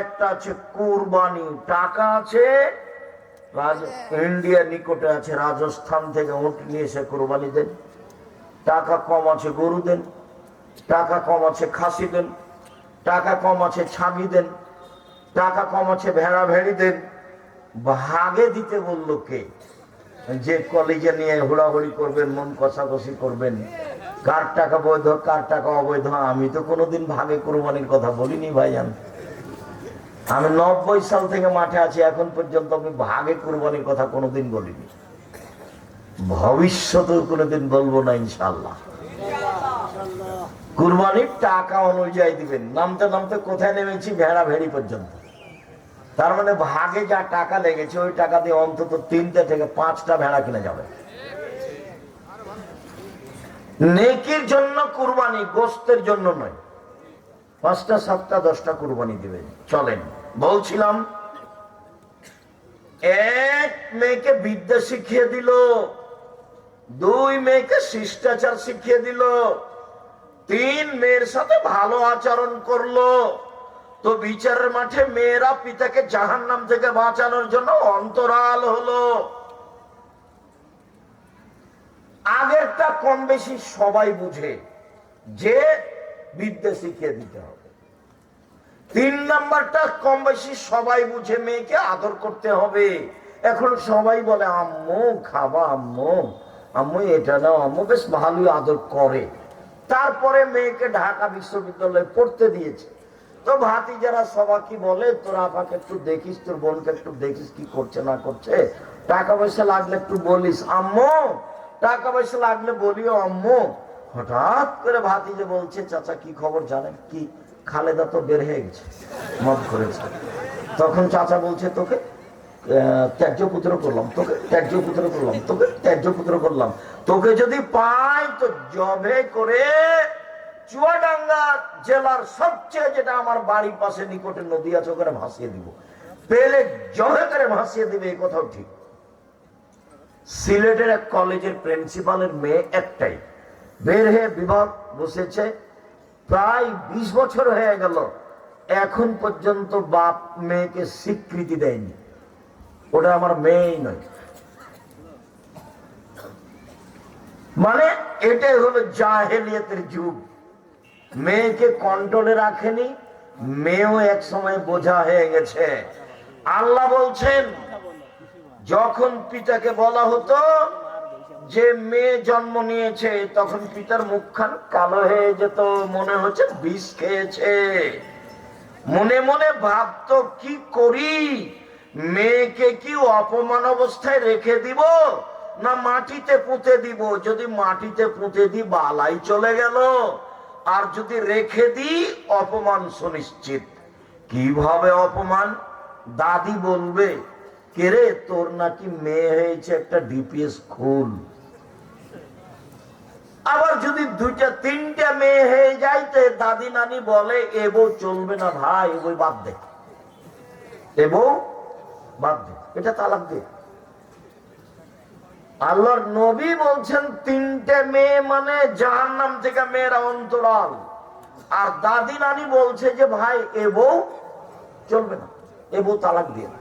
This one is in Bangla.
একটা আছে কুরবানি। টাকা আছে ইন্ডিয়ার নিকটে আছে রাজস্থান থেকে উঠ নিয়ে এসে কোরবানি দেন। টাকা কম আছে গরু দেন। টাকা কম আছে খাসি দেন। টাকা কম আছে ছাগি দেন। টাকা কম আছে ভেড়া ভেড়ি দেন। ভাগে দিতে বলল কে? যে কলেজে নিয়ে হুড়াহুড়ি করবেন মন কষাকষি করবেন। কার টাকা বৈধ কার টাকা অবৈধ আমি তো কোনোদিন ভাগে কোরবানির কথা বলিনি ভাইজান। আমি নব্বই সাল থেকে মাঠে আছি, এখন পর্যন্ত আমি ভাগে কোরবানির কথা কোনোদিন বলিনি। ভবিষ্যতেও কোনোদিন বলব না ইনশাল্লাহ কুরবানির টাকা অনুযায়ী দিবেন। নামতে নামতে কোথায় নেমেছি? ভেড়া ভেড়ি পর্যন্ত। তার মানে ভাগে যা টাকা লেগেছে, ওই টাকা দিয়ে অন্তত তিনটে থেকে পাঁচটা ভেড়া কিনে যাবে। নেকির জন্য কুরবানি, গোস্তের জন্য নয়। পাঁচটা, সাতটা, দশটা কুরবানি দিবেন চলেন, বলছিলাম, এক মেয়েকে বিদ্যা শিখিয়ে দিল, দুই মেয়েকে শিষ্টাচার শিখিয়ে দিল, তিন মেয়ের সাথে ভালো আচরণ করল। তো বিচারের মাঠে মেয়েরা পিতাকে জাহান নাম থেকে বাঁচানোর জন্য অন্তরাল হলো। আগেরটা কম বেশি সবাই বুঝে, যে বিদ্যা শিখিয়ে দিতে হবে। তিন নাম্বারটা কম বেশি সবাই বুঝে মেয়েকে আদর করতে হবে। এখন সবাই বলে, আম্মু, খাবা, আম্মু। আম্মু, এটা না আম্মু, বেশ ভালোই আদর করে। তারপরে মেয়েকে ঢাকা বিশ্ববিদ্যালয়ে পড়তে দিয়েছে। তো ভাতি যারা সবা কি বলে, তোর আপাকে একটু দেখিস, তোর বোনকে একটু দেখিস, কি করছে, না করছে? টাকা পয়সা লাগলে একটু বলিস। আম্মু, টাকা পয়সা লাগলে বলিও, আম্মু। হঠাৎ করে ভাতি যে বলছে, চাচা, কি খবর জানেন? কি? খালেদা তো বের হয়ে গেছে, মদ করেছে তখন চাচা বলছে, তোকে পুত্র করলাম, তোকে পুত্র করলাম, তোকে পুত্র করলাম। তোকে যদি পাই তো জবে করে চুয়াডাঙ্গা জেলার সবচেয়ে যেটা আমার বাড়ির পাশে নিকটে নদী আছে, ওখানে ভাসিয়ে দিব। পেলে জবে করে ভাসিয়ে দিবে, এই কথাও ঠিক। সিলেটের এক কলেজের প্রিন্সিপালের মেয়ে একটাই। বের হয়ে বিভাগ বসেছে। প্রায় বিশ বছর হয়ে গেল, এখন পর্যন্ত বাপ মেয়েকে স্বীকৃতি দেয়নি। ওটা আমার মেয়েই নয়। মানে এটাই হলো জাহেলিয়াতের যুগ। মেয়েকে কন্ট্রোলে রাখেনি, মেয়েও এক সময় বোঝা হয়ে গেছে। আল্লাহ বলছেন, যখন পিতাকে বলা হতো যে মেয়ে জন্ম নিয়েছে, তখন পিতার মুখখান কালো হয়ে যেত, মনে হচ্ছে বিষ খেয়েছে। মনে মনে ভাবতো, কি করি? মেয়েকে কি অপমান অবস্থায় রেখে দিব? না মাটিতে পুঁতে দিব? যদি মাটিতে পুঁতে দিই বালাই চলে গেল। আর যদি রেখে দিই অপমান সুনিশ্চিত। কীভাবে অপমান? দাদি বলবে কেরে তোর নাকি মেয়ে হয়েছে একটা ডিপিএস খুল আবার যদি দুইটা, তিনটা মেয়ে হয়ে যায়, তো দাদি নানি বলে এবো চলবে না ভাই এবই বাদ দে। এবো বাদ দে। এটা তালাক দে আল্লাহর নবী বলছেন, তিনটে মেয়ে মানে জাহান নাম থেকে মেয়েরা অন্তরাল। আর দাদি নানি বলছে যে, ভাই এবো চলবে না এবো তালাক দিয়ে না।